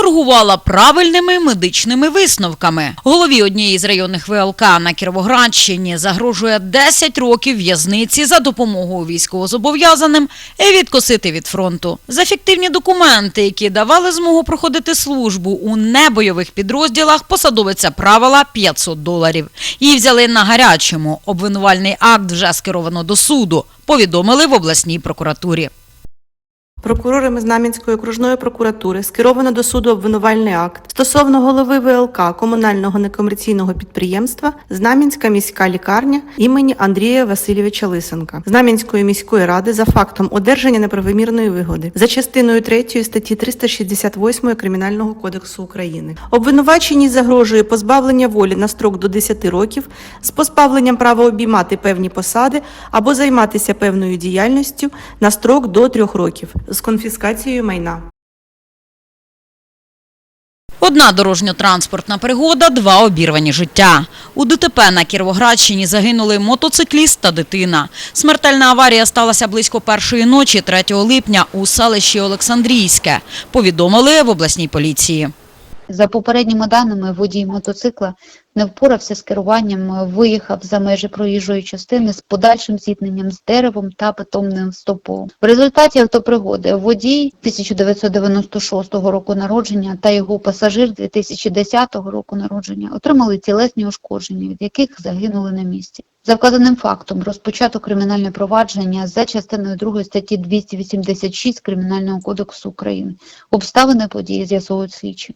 торгувала правильними медичними висновками. Голові однієї з районних ВЛК на Кіровоградщині загрожує 10 років в'язниці за допомогою військовозобов'язаним і відкосити від фронту. За фіктивні документи, які давали змогу проходити службу у небойових підрозділах, посадовиця правила 500 доларів. Її взяли на гарячому. Обвинувальний акт вже скеровано до суду. Повідомили в обласній прокуратурі. Прокурорами Знам'янської окружної прокуратури скеровано до суду обвинувальний акт стосовно голови ВЛК комунального некомерційного підприємства Знам'янська міська лікарня імені Андрія Васильовича Лисенка Знам'янської міської ради за фактом одержання неправомірної вигоди за частиною 3 статті 368 Кримінального кодексу України. Обвинуваченій загрожує позбавлення волі на строк до 10 років з позбавленням права обіймати певні посади або займатися певною діяльністю на строк до 3 років з конфіскацією майна. Одна дорожньо-транспортна пригода, два обірвані життя. У ДТП на Кіровоградщині загинули мотоцикліст та дитина. Смертельна аварія сталася близько першої ночі 3 липня у селищі Олександрійське. Повідомили в обласній поліції. За попередніми даними, водій мотоцикла не впорався з керуванням, виїхав за межі проїжджої частини з подальшим зіткненням з деревом та бетонним стовпом. В результаті автопригоди водій 1996 року народження та його пасажир 2010 року народження отримали тілесні ушкодження, від яких загинули на місці. За вказаним фактом розпочато кримінальне провадження за частиною 2 статті 286 Кримінального кодексу України. Обставини події з'ясовують слідчі.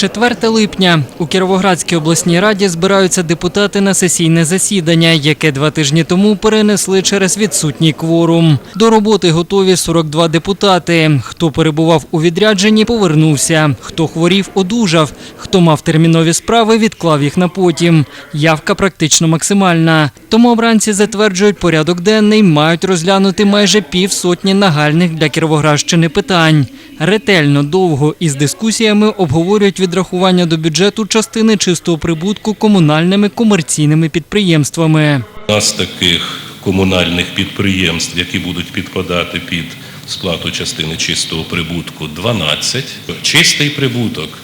4 липня у Кіровоградській обласній раді збираються депутати на сесійне засідання, яке два тижні тому перенесли через відсутній кворум. До роботи готові 42 депутати. Хто перебував у відрядженні, повернувся. Хто хворів, одужав. Хто мав термінові справи, відклав їх на потім. Явка практично максимальна. Тому обранці затверджують порядок денний, мають розглянути майже півсотні нагальних для Кіровоградщини питань. Ретельно, довго і з дискусіями обговорюють відрахування до бюджету частини чистого прибутку комунальними комерційними підприємствами. У нас таких комунальних підприємств, які будуть підпадати під сплату частини чистого прибутку, 12. Чистий прибуток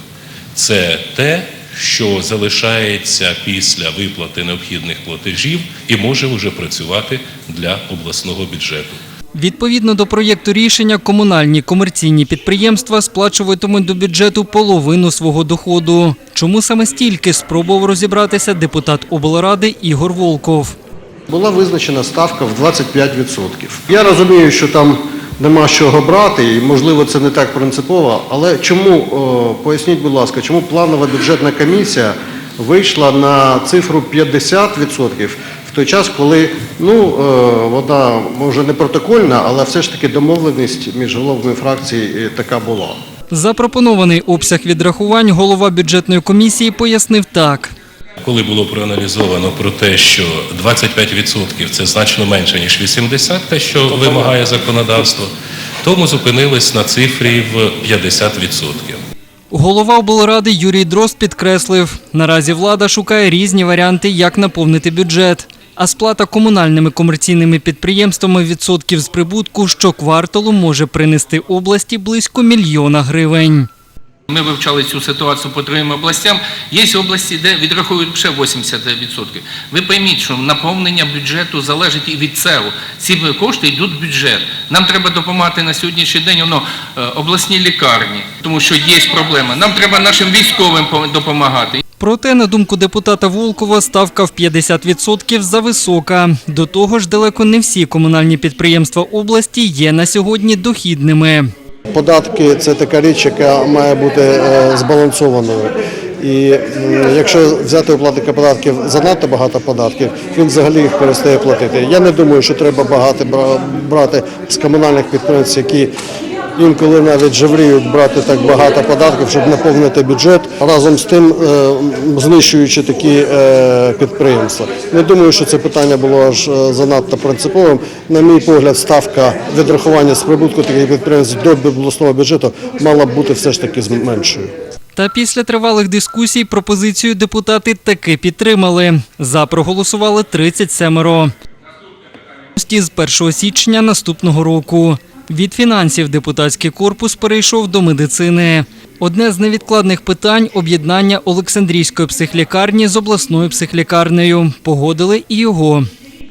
це те, що залишається після виплати необхідних платежів і може вже працювати для обласного бюджету. Відповідно до проєкту рішення, комунальні комерційні підприємства сплачуватимуть до бюджету половину свого доходу. Чому саме стільки спробував розібратися депутат облради Ігор Волков. Була визначена ставка в 25%. Я розумію, що там нема чого брати, і можливо це не так принципово. Але чому, поясніть, будь ласка, чому планова бюджетна комісія вийшла на цифру 50% в той час, коли ну, е, вона може не протокольна, але все ж таки домовленість між головами фракцій е, така була. Запропонований обсяг відрахувань голова бюджетної комісії пояснив так. Коли було проаналізовано про те, що 25% це значно менше, ніж 80%, те, що вимагає законодавство, тому зупинились на цифрі в 50%. Голова облради Юрій Дрозд підкреслив, наразі влада шукає різні варіанти, як наповнити бюджет. А сплата комунальними комерційними підприємствами відсотків з прибутку щокварталу може принести області близько мільйона гривень. Ми вивчали цю ситуацію по трьом областям. Є області, де відраховують ще 80%. Ви пойміть, що наповнення бюджету залежить і від цього. Ці кошти йдуть в бюджет. Нам треба допомагати на сьогоднішній день воно, е, обласні лікарні, тому що є проблема. Нам треба нашим військовим по- допомагати. Проте, на думку депутата Волкова, ставка в 50% зависока. До того ж, далеко не всі комунальні підприємства області є на сьогодні дохідними. Податки це така річ, яка має бути е, збалансованою. І якщо взяти у платника податків занадто багато податків, він взагалі їх перестає платити. Я не думаю, що треба багато бра- брати з комунальних підприємств, які інколи навіть жевріють брати так багато податків, щоб наповнити бюджет, разом з тим е, знищуючи такі е, підприємства. Не думаю, що це питання було аж е, занадто принциповим. На мій погляд, ставка відрахування з прибутку таких підприємств до обласного бюджету мала б бути все ж таки меншою. Та після тривалих дискусій пропозицію депутати таки підтримали. За проголосували 37. З 1 січня наступного року. Від фінансів депутатський корпус перейшов до медицини. Одне з невідкладних питань об'єднання Олександрійської психлікарні з обласною психлікарнею. Погодили і його.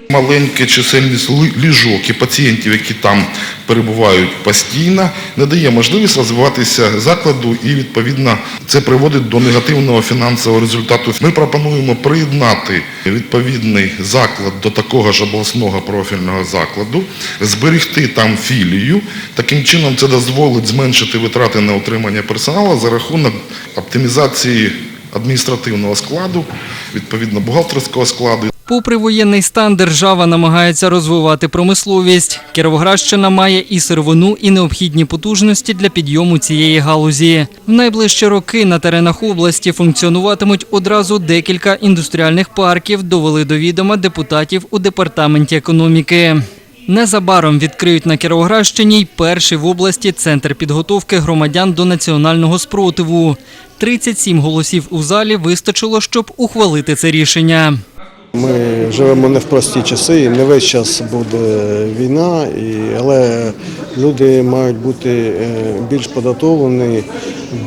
Маленька чисельність ліжок і пацієнтів, які там перебувають постійно, не дає можливість розвиватися закладу і відповідно це приводить до негативного фінансового результату. Ми пропонуємо приєднати відповідний заклад до такого ж обласного профільного закладу, зберегти там філію. Таким чином це дозволить зменшити витрати на утримання персоналу за рахунок оптимізації адміністративного складу, відповідно бухгалтерського складу. Попри воєнний стан, держава намагається розвивати промисловість. Кіровоградщина має і сировину, і необхідні потужності для підйому цієї галузі. В найближчі роки на теренах області функціонуватимуть одразу декілька індустріальних парків, довели до відома депутатів у департаменті економіки. Незабаром відкриють на Кіровоградщині й перший в області центр підготовки громадян до національного спротиву. 37 голосів у залі вистачило, щоб ухвалити це рішення. Ми живемо не в прості часи, і не весь час буде війна, але люди мають бути е, більш подготовлені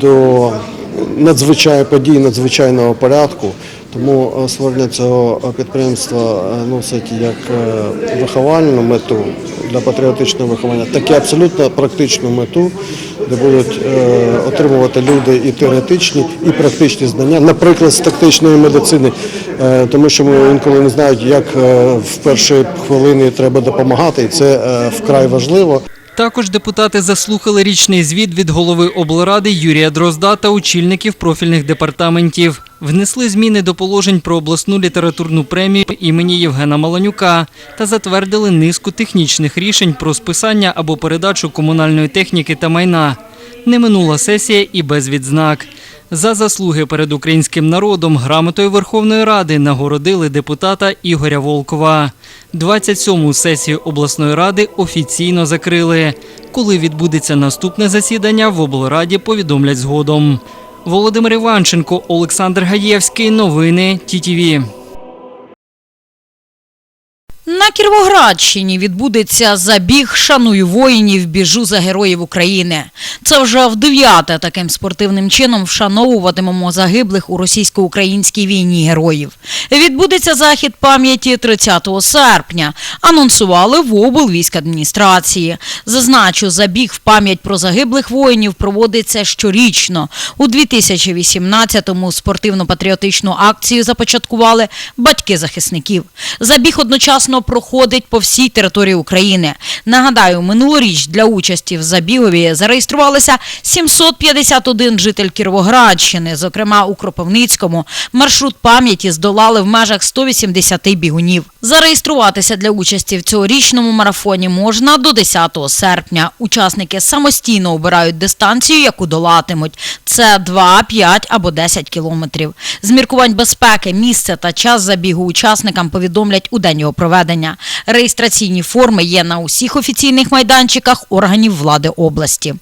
до надзвичай подій надзвичайного порядку. Тому створення цього підприємства носить як е, виховальну мету для патріотичного виховання, так і абсолютно практичну мету, де будуть е, отримувати люди і теоретичні, і практичні знання, наприклад, з тактичної медицини, е, тому що ми інколи не знають, як е, в перші хвилини треба допомагати, і це вкрай важливо. Також депутати заслухали річний звіт від голови облради Юрія Дрозда та очільників профільних департаментів. Внесли зміни до положень про обласну літературну премію імені Євгена Маланюка та затвердили низку технічних рішень про списання або передачу комунальної техніки та майна. Не минула сесія і без відзнак. За заслуги перед українським народом грамотою Верховної Ради нагородили депутата Ігоря Волкова. 27-му сесію обласної ради офіційно закрили. Коли відбудеться наступне засідання, в облраді повідомлять згодом. Володимир Іванченко, Олександр Гаєвський. Новини ТІТІВІ. На Кіровоградщині відбудеться забіг «Шаную воїнів, біжу за героїв України». Це вже в дев'яте таким спортивним чином вшановуватимемо загиблих у російсько-українській війні героїв. Відбудеться захід пам'яті 30 серпня. Анонсували в облвійськадміністрації. Зазначу, забіг в пам'ять про загиблих воїнів проводиться щорічно. У 2018-му спортивно-патріотичну акцію започаткували батьки захисників. Забіг одночасно проходить по всій території України. Нагадаю, минулоріч для участі в забігові зареєструвалися 751 житель Кіровоградщини, зокрема у Кропивницькому. Маршрут пам'яті здолали в межах 180 бігунів. Зареєструватися для участі в цьогорічному марафоні можна до 10 серпня. Учасники самостійно обирають дистанцію, яку долатимуть. Це 2, 5 або 10 кілометрів. З міркувань безпеки, місце та час забігу учасникам повідомлять у день його проведення. Реєстраційні форми є на усіх офіційних майданчиках органів влади області.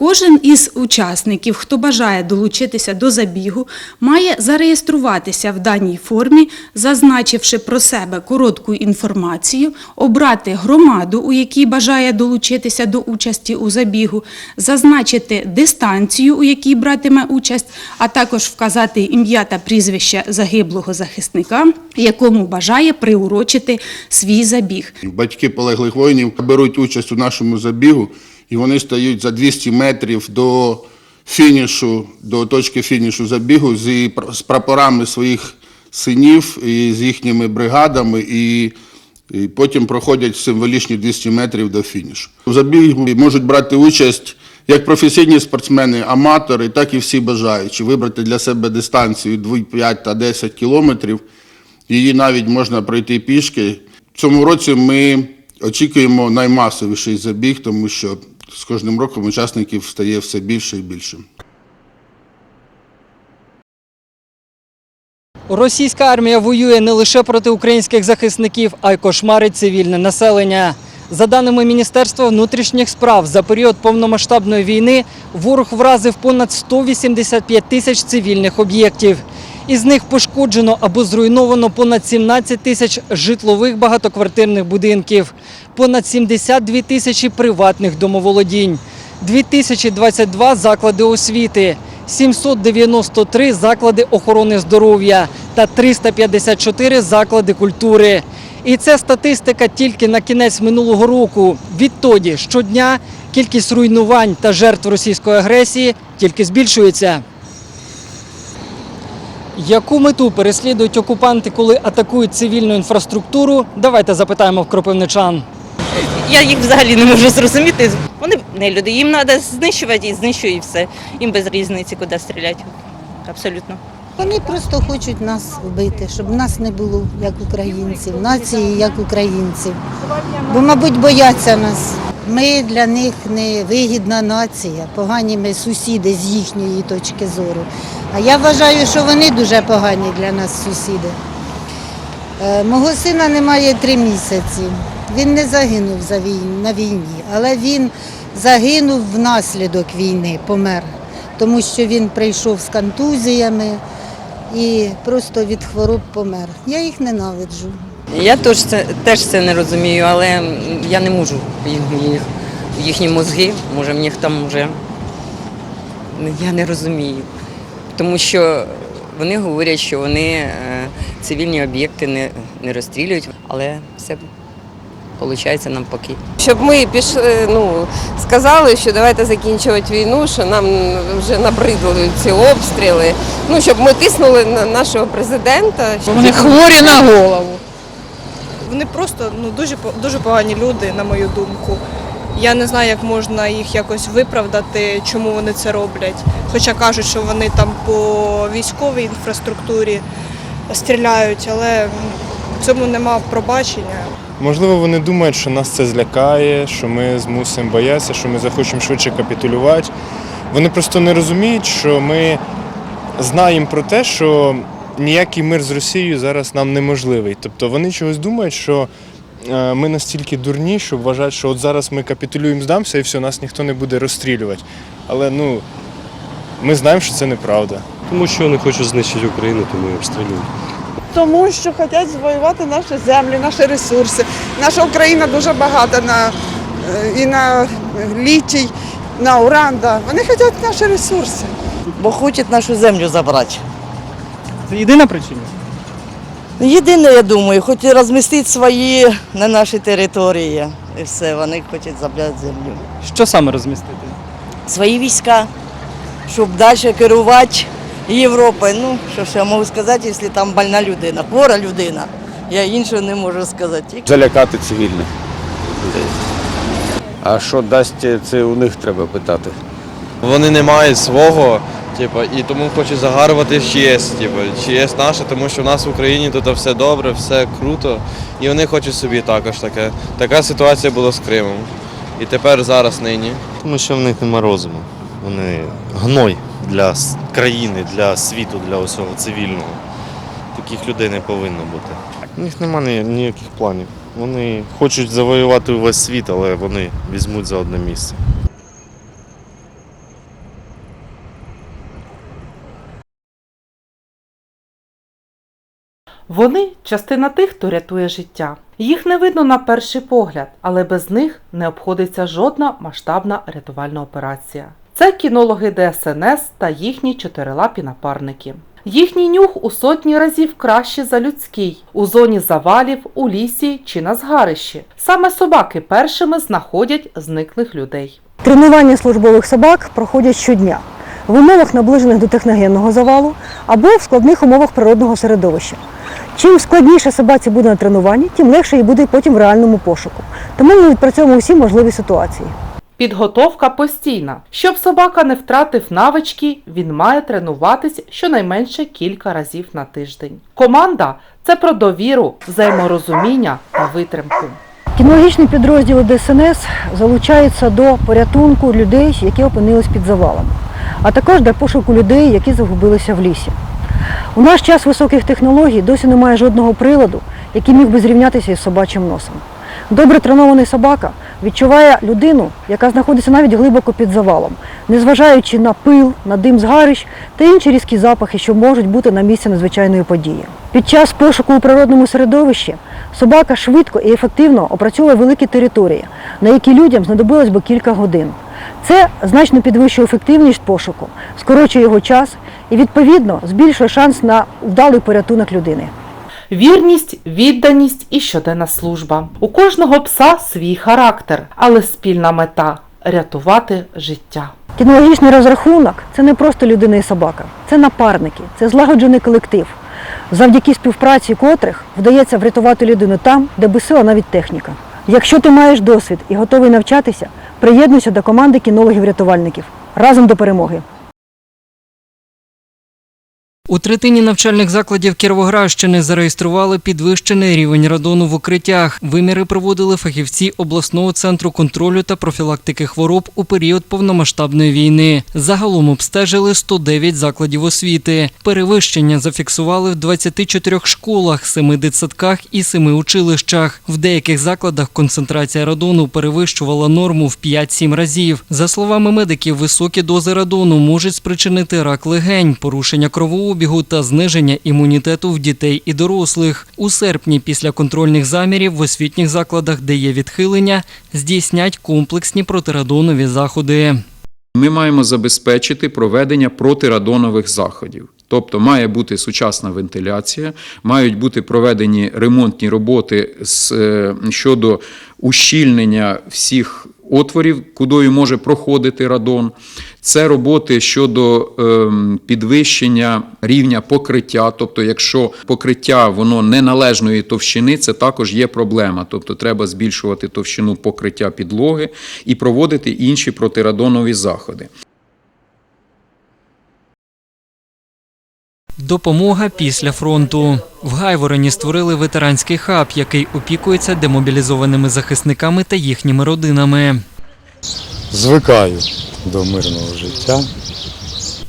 Кожен із учасників, хто бажає долучитися до забігу, має зареєструватися в даній формі, зазначивши про себе коротку інформацію, обрати громаду, у якій бажає долучитися до участі у забігу, зазначити дистанцію, у якій братиме участь, а також вказати ім'я та прізвище загиблого захисника, якому бажає приурочити свій забіг. Батьки полеглих воїнів беруть участь у нашому забігу, і вони стають за 200 метрів до фінішу, до точки фінішу забігу з, прапорами своїх синів і з їхніми бригадами, і, і потім проходять символічні 200 метрів до фінішу. У забігу можуть брати участь як професійні спортсмени, аматори, так і всі бажаючі вибрати для себе дистанцію 2, 5 та 10 кілометрів. Її навіть можна пройти пішки. В цьому році ми очікуємо наймасовіший забіг, тому що з кожним роком учасників стає все більше і більше. Російська армія воює не лише проти українських захисників, а й кошмарить цивільне населення. За даними Міністерства внутрішніх справ, за період повномасштабної війни ворог вразив понад 185 тисяч цивільних об'єктів. Із них пошкоджено або зруйновано понад 17 тисяч житлових багатоквартирних будинків, понад 72 тисячі приватних домоволодінь, 2022 заклади освіти, 793 заклади охорони здоров'я та 354 заклади культури. І це статистика тільки на кінець минулого року. Відтоді щодня кількість руйнувань та жертв російської агресії тільки збільшується. Яку мету переслідують окупанти, коли атакують цивільну інфраструктуру? Давайте запитаємо в кропивничан. Я їх взагалі не можу зрозуміти. Вони не люди, їм треба знищувати і знищують і все. Їм без різниці, куди стріляти. Абсолютно. Вони просто хочуть нас вбити, щоб нас не було як українців, нації як українців. Бо, мабуть, бояться нас. Ми для них не вигідна нація, погані ми сусіди з їхньої точки зору. А я вважаю, що вони дуже погані для нас сусіди. Е, Мого сина немає три місяці. Він не загинув на війні, але він загинув внаслідок війни, помер, тому що він прийшов з контузіями і просто від хвороб помер. Я їх ненавиджу. Я теж це, теж це не розумію, але я не можу їх, їх, їхні мозги, може, в них там вже я не розумію. Тому що вони говорять, що вони е, цивільні об'єкти не, не розстрілюють, але все виходить навпаки. Щоб ми пішли, ну сказали, що давайте закінчувати війну, що нам вже набридли ці обстріли. Ну щоб ми тиснули на нашого президента. щоб- Вони хворі на голову. Вони просто ну дуже дуже погані люди, на мою думку. Я не знаю, як можна їх якось виправдати, чому вони це роблять. Хоча кажуть, що вони там по військовій інфраструктурі стріляють, але в цьому нема пробачення. Можливо, вони думають, що нас це злякає, що ми змусимо боятися, що ми захочемо швидше капітулювати. Вони просто не розуміють, що ми знаємо про те, що ніякий мир з Росією зараз нам неможливий. Тобто вони чогось думають, що е, ми настільки дурні, що вважають, що от зараз ми капітулюємо, здамося і все, нас ніхто не буде розстрілювати. Але ну, ми знаємо, що це неправда. Тому що вони хочуть знищити Україну, тому і обстрілюють. Тому що хочуть завоювати наші землі, наші ресурси. Наша Україна дуже багата на е, і на літій, на уран. да. Вони хочуть наші ресурси. Бо хочуть нашу землю забрати. Це єдина причина. Єдине, я думаю, хочуть розмістити свої на нашій території. І все, вони хочуть забрати землю. Що саме розмістити? Свої війська, щоб далі керувати Європою. Ну, що ж я можу сказати, якщо там больна людина, хвора людина. Я іншого не можу сказати. Залякати цивільних людей. А що дасть, це у них треба питати. Вони не мають свого, типу, і тому хочуть загарбати ЧС. Типу, ЧС наше, тому що в нас в Україні тут все добре, все круто. І вони хочуть собі також таке. Така ситуація була з Кримом. І тепер зараз нині. Тому що в них нема розуму. Вони гной для країни, для світу, для усього цивільного. Таких людей не повинно бути. У них немає ніяких планів. Вони хочуть завоювати увесь світ, але вони візьмуть за одне місце. Вони частина тих, хто рятує життя. Їх не видно на перший погляд, але без них не обходиться жодна масштабна рятувальна операція. Це кінологи ДСНС та їхні чотирилапі напарники. Їхній нюх у сотні разів краще за людський у зоні завалів, у лісі чи на згарищі. Саме собаки першими знаходять зниклих людей. Тренування службових собак проходять щодня в умовах наближених до техногенного завалу або в складних умовах природного середовища. Чим складніше собаці буде на тренуванні, тим легше їй буде потім в реальному пошуку. Тому ми відпрацьовуємо всі можливі ситуації. Підготовка постійна. Щоб собака не втратив навички, він має тренуватись щонайменше кілька разів на тиждень. Команда це про довіру, взаєморозуміння та витримку. Кінологічні підрозділи ДСНС залучаються до порятунку людей, які опинились під завалами, а також до пошуку людей, які загубилися в лісі. У наш час високих технологій досі немає жодного приладу, який міг би зрівнятися із собачим носом. Добре тренований собака відчуває людину, яка знаходиться навіть глибоко під завалом, незважаючи на пил, на дим згарищ та інші різкі запахи, що можуть бути на місці надзвичайної події. Під час пошуку у природному середовищі собака швидко і ефективно опрацьовує великі території, на які людям знадобилось би кілька годин. Це значно підвищує ефективність пошуку, скорочує його час і, відповідно, збільшує шанс на вдалий порятунок людини. Вірність, відданість і щоденна служба. У кожного пса свій характер, але спільна мета рятувати життя. Кінологічний розрахунок це не просто людина і собака, це напарники, це злагоджений колектив, завдяки співпраці котрих вдається врятувати людину там, де безсила навіть техніка. Якщо ти маєш досвід і готовий навчатися, приєднуйся до команди кінологів-рятувальників. Разом до перемоги! У третині навчальних закладів Кіровоградщини зареєстрували підвищений рівень радону в укриттях. Виміри проводили фахівці обласного центру контролю та профілактики хвороб у період повномасштабної війни. Загалом обстежили 109 закладів освіти. Перевищення зафіксували в 24 школах, 7 дитсадках і 7 училищах. В деяких закладах концентрація радону перевищувала норму в 5-7 разів. За словами медиків, високі дози радону можуть спричинити рак легень, порушення кровообігу та зниження імунітету в дітей і дорослих. У серпні після контрольних замірів в освітніх закладах, де є відхилення, здійснять комплексні протирадонові заходи. Ми маємо забезпечити проведення протирадонових заходів. Тобто має бути сучасна вентиляція, мають бути проведені ремонтні роботи з, е, щодо ущільнення всіх отворів, кудою може проходити радон. Це роботи щодо ем, підвищення рівня покриття. Тобто, якщо покриття воно неналежної товщини, це також є проблема. Тобто, треба збільшувати товщину покриття підлоги і проводити інші протирадонові заходи. Допомога після фронту. В Гайвороні створили ветеранський хаб, який опікується демобілізованими захисниками та їхніми родинами. Звикаю до мирного життя.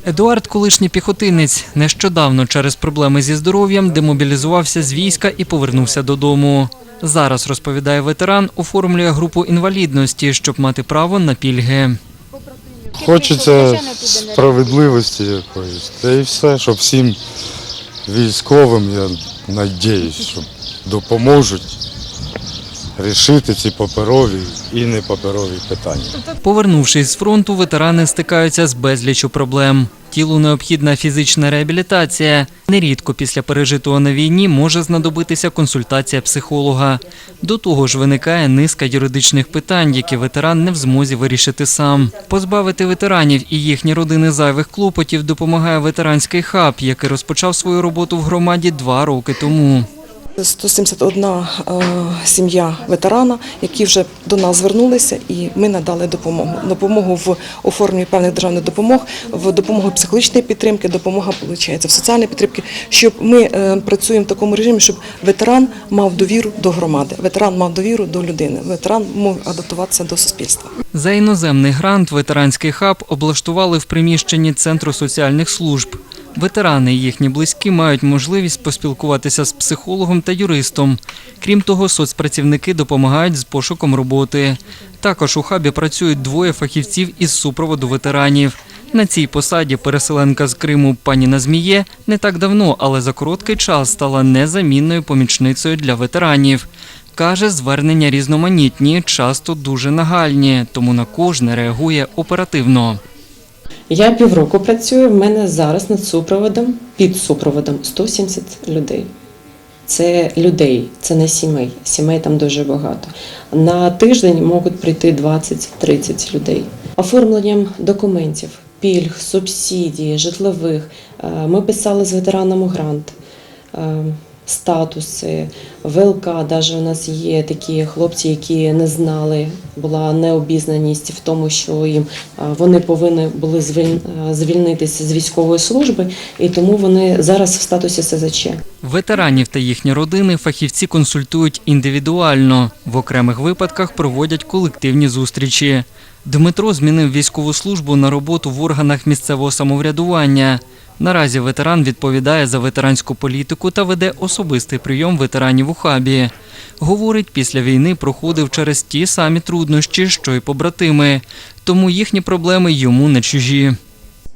Едуард, колишній піхотинець, нещодавно через проблеми зі здоров'ям демобілізувався з війська і повернувся додому. Зараз розповідає ветеран, оформлює групу інвалідності, щоб мати право на пільги. Хочеться справедливості якоїсь. Та і все, щоб всім військовим, я надіюсь, що допоможуть рішити ці паперові і непаперові питання. Повернувшись з фронту, ветерани стикаються з безліччю проблем. Тілу необхідна фізична реабілітація. Нерідко після пережитого на війні може знадобитися консультація психолога. До того ж, виникає низка юридичних питань, які ветеран не в змозі вирішити сам. Позбавити ветеранів і їхні родини зайвих клопотів допомагає ветеранський хаб, який розпочав свою роботу в громаді два роки тому. 171 е, сім'я ветерана, які вже до нас звернулися, і ми надали допомогу. Допомогу в оформленні певних державних допомог, в допомогу психологічної підтримки, допомога виходить, в соціальній підтримки, щоб ми е, працюємо в такому режимі, щоб ветеран мав довіру до громади, ветеран мав довіру до людини, ветеран мав адаптуватися до суспільства. За іноземний грант ветеранський хаб облаштували в приміщенні Центру соціальних служб. Ветерани і їхні близькі мають можливість поспілкуватися з психологом та юристом. Крім того, соцпрацівники допомагають з пошуком роботи. Також у хабі працюють двоє фахівців із супроводу ветеранів. На цій посаді переселенка з Криму пані Назміє не так давно, але за короткий час стала незамінною помічницею для ветеранів. Каже, звернення різноманітні, часто дуже нагальні, тому на кожне реагує оперативно. Я півроку працюю, в мене зараз над супроводом, під супроводом 170 людей. Це людей, це не сімей. Сімей там дуже багато. На тиждень можуть прийти 20-30 людей. Оформленням документів, пільг, субсидій, житлових. Е, Ми писали з ветеранами грант, е, статуси, ВЛК. Навіть у нас є такі хлопці, які не знали, була необізнаність в тому, що їм вони повинні були звільнитися з військової служби, і тому вони зараз в статусі СЗЧ. Ветеранів та їхні родини фахівці консультують індивідуально. В окремих випадках проводять колективні зустрічі. Дмитро змінив військову службу на роботу в органах місцевого самоврядування. Наразі ветеран відповідає за ветеранську політику та веде особистий прийом ветеранів у хабі. Говорить, після війни проходив через ті самі труднощі, що й побратими, тому їхні проблеми йому не чужі.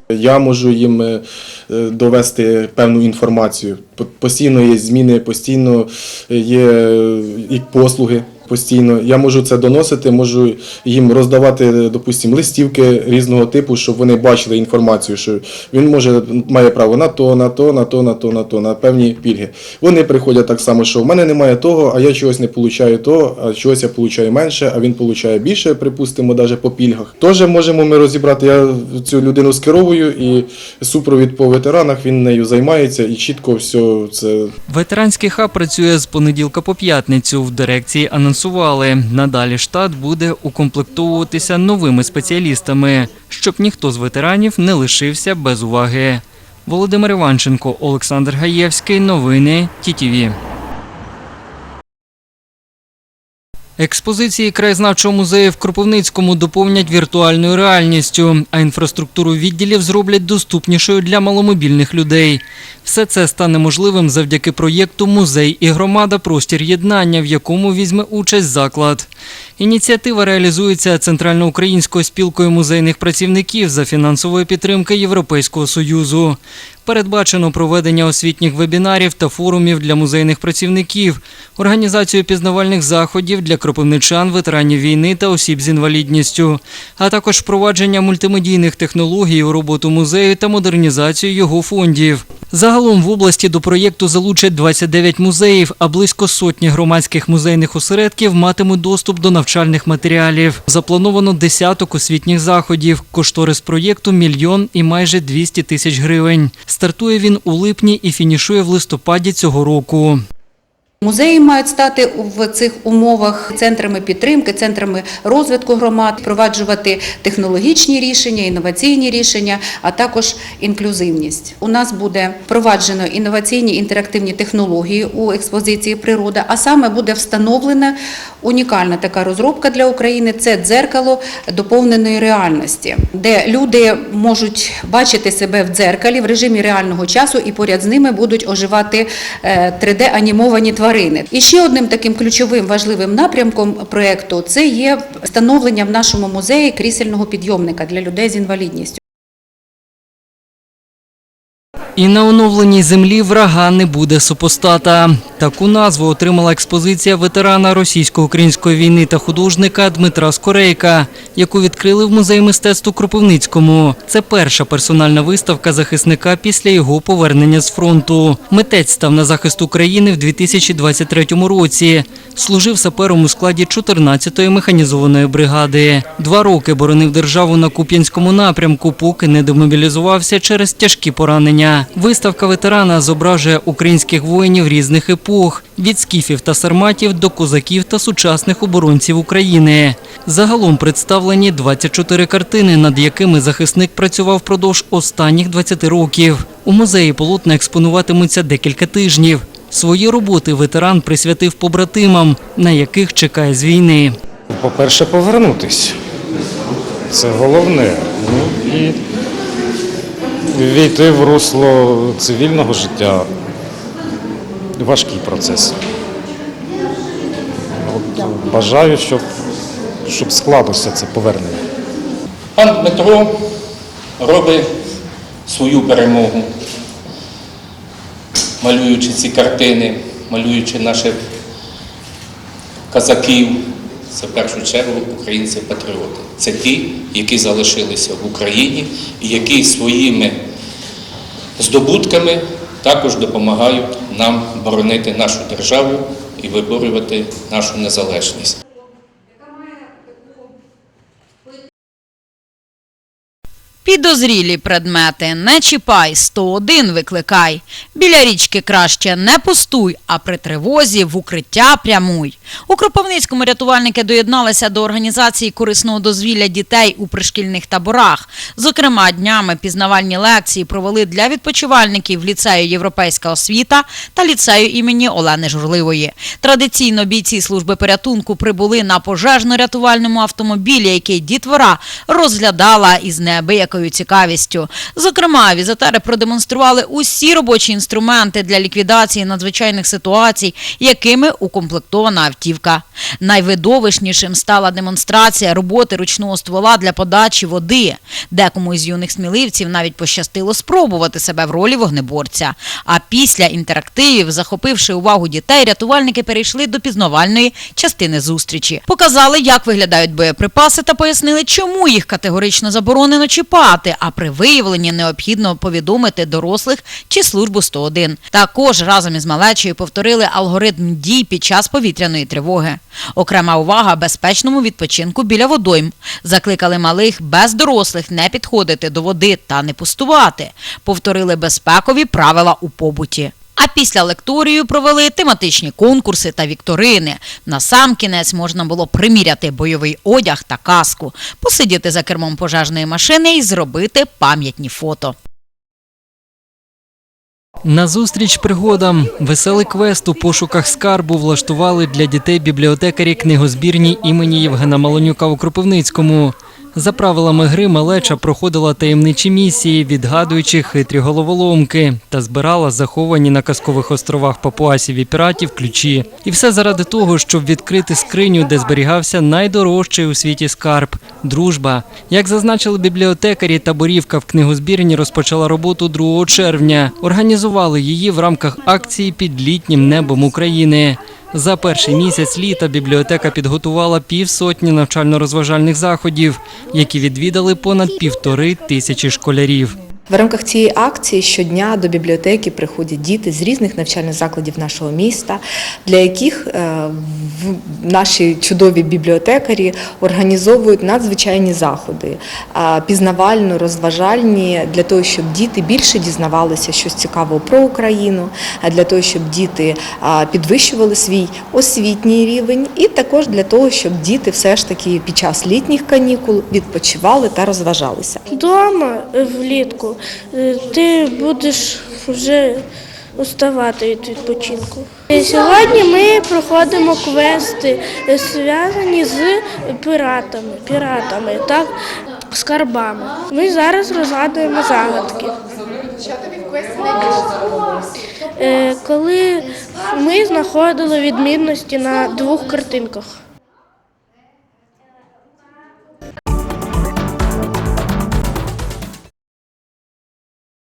Я можу їм е, довести певну інформацію. Постійно є зміни, постійно є е, і послуги. Постійно я можу це доносити, можу їм роздавати, допустимо, листівки різного типу, щоб вони бачили інформацію, що він може має право на то, на то, на то, на то, на то, на певні пільги. Вони приходять так само, що в мене немає того, а я чогось не получаю того, а чогось я получаю менше, а він получає більше, припустимо, навіть по пільгах. Теж можемо ми розібрати. Я цю людину скеровую і супровід по ветеранах він нею займається і чітко все це Ветеранський хаб працює з понеділка по п'ятницю. В дирекції анонсували. Надалі штат буде укомплектовуватися новими спеціалістами, щоб ніхто з ветеранів не лишився без уваги. Володимир Іванченко, Олександр Гаєвський. Новини ТІТІВІ. Експозиції краєзнавчого музею в Кропивницькому доповнять віртуальною реальністю, а інфраструктуру відділів зроблять доступнішою для маломобільних людей. Все це стане можливим завдяки проєкту Музей і громада простір єднання, в якому візьме участь заклад. Ініціатива реалізується Центральноукраїнською спілкою музейних працівників за фінансової підтримки Європейського Союзу. Передбачено проведення освітніх вебінарів та форумів для музейних працівників, організацію пізнавальних заходів для кропивничан, ветеранів війни та осіб з інвалідністю, а також впровадження мультимедійних технологій у роботу музею та модернізацію його фондів. Загалом в області до проєкту залучать 29 музеїв, а близько сотні громадських музейних осередків матимуть доступ до навчальних матеріалів. Заплановано десяток освітніх заходів. Кошторис проєкту мільйон і майже 200 тисяч гривень. Стартує він у липні і фінішує в листопаді цього року. Музеї мають стати в цих умовах центрами підтримки, центрами розвитку громад, впроваджувати технологічні рішення, інноваційні рішення, а також інклюзивність. У нас буде впроваджено інноваційні інтерактивні технології у експозиції природа, а саме буде встановлена унікальна така розробка для України це дзеркало доповненої реальності, де люди можуть бачити себе в дзеркалі в режимі реального часу і поряд з ними будуть оживати 3D-анімовані тварини. І ще одним таким ключовим важливим напрямком проєкту це є встановлення в нашому музеї крісельного підйомника для людей з інвалідністю. І на оновленій землі врага не буде супостата. Таку назву отримала експозиція ветерана російсько-української війни та художника Дмитра Скорейка, яку відкрили в музеї мистецтв у Кропивницькому. Це перша персональна виставка захисника після його повернення з фронту. Митець став на захист України в 2023 році. Служив сапером у складі 14-ї механізованої бригади. Два роки боронив державу на Куп'янському напрямку, поки не демобілізувався через тяжкі поранення. Виставка ветерана зображує українських воїнів різних епох від скіфів та сарматів до козаків та сучасних оборонців України. Загалом представлені 24 картини, над якими захисник працював впродовж останніх 20 років. У музеї полотна експонуватимуться декілька тижнів. Свої роботи ветеран присвятив побратимам, на яких чекає з війни. По-перше, повернутись. Це головне. Ну і війти в русло цивільного життя. Важкий процес. От, бажаю, щоб, щоб склалося це повернення. Пан Дмитро робить свою перемогу, малюючи ці картини, малюючи наших казаків. Це в першу чергу українці-патріоти. Це ті, які залишилися в Україні і які своїми здобутками також допомагають нам боронити нашу державу і виборювати нашу незалежність. Підозрілі предмети не чіпай, 101 викликай. Біля річки краще не пустуй, а при тривозі в укриття прямуй. У Кропивницькому рятувальники доєдналися до організації корисного дозвілля дітей у пришкільних таборах. Зокрема, днями пізнавальні лекції провели для відпочивальників ліцею Європейська освіта та ліцею імені Олени Журливої. Традиційно бійці служби порятунку прибули на пожежно-рятувальному автомобілі, який дітвора розглядала із неабиякою великою цікавістю. Зокрема, візитери продемонстрували усі робочі інструменти для ліквідації надзвичайних ситуацій, якими укомплектована автівка. Найвидовищнішим стала демонстрація роботи ручного ствола для подачі води. Декому із юних сміливців навіть пощастило спробувати себе в ролі вогнеборця. А після інтерактивів, захопивши увагу дітей, рятувальники перейшли до пізнавальної частини зустрічі. Показали, як виглядають боєприпаси та пояснили, чому їх категорично заборонено чіпати, а при виявленні необхідно повідомити дорослих чи службу 101. Також разом із малечею повторили алгоритм дій під час повітряної тривоги. Окрема увага безпечному відпочинку біля водойм. Закликали малих без дорослих не підходити до води та не пустувати. Повторили безпекові правила у побуті. А після лекторію провели тематичні конкурси та вікторини. Насамкінець можна було приміряти бойовий одяг та каску, посидіти за кермом пожежної машини і зробити пам'ятні фото. На зустріч пригодам веселий квест у пошуках скарбу влаштували для дітей бібліотекарі книгозбірні імені Євгена Малонюка у Кропивницькому. За правилами гри малеча проходила таємничі місії, відгадуючи хитрі головоломки, та збирала заховані на казкових островах Папуасів і піратів ключі. І все заради того, щоб відкрити скриню, де зберігався найдорожчий у світі скарб дружба. Як зазначили бібліотекарі, таборівка в книгозбірні розпочала роботу 2 червня. Організували її в рамках акції під літнім небом України. За перший місяць літа бібліотека підготувала півсотні навчально-розважальних заходів, які відвідали понад півтори тисячі школярів. В рамках цієї акції щодня до бібліотеки приходять діти з різних навчальних закладів нашого міста, для яких е, наші чудові бібліотекарі організовують надзвичайні заходи, пізнавально-розважальні для того, щоб діти більше дізнавалися щось цікавого про Україну, для того, щоб діти підвищували свій освітній рівень, і також для того, щоб діти все ж таки під час літніх канікул відпочивали та розважалися. Дома е, влітку е, ти будеш вже уставати від відпочинку. Сьогодні ми проходимо квести, е, зв'язані з піратами, піратами, так, скарбами. Ми зараз розгадуємо загадки. Е, Коли ми знаходили відмінності на двох картинках.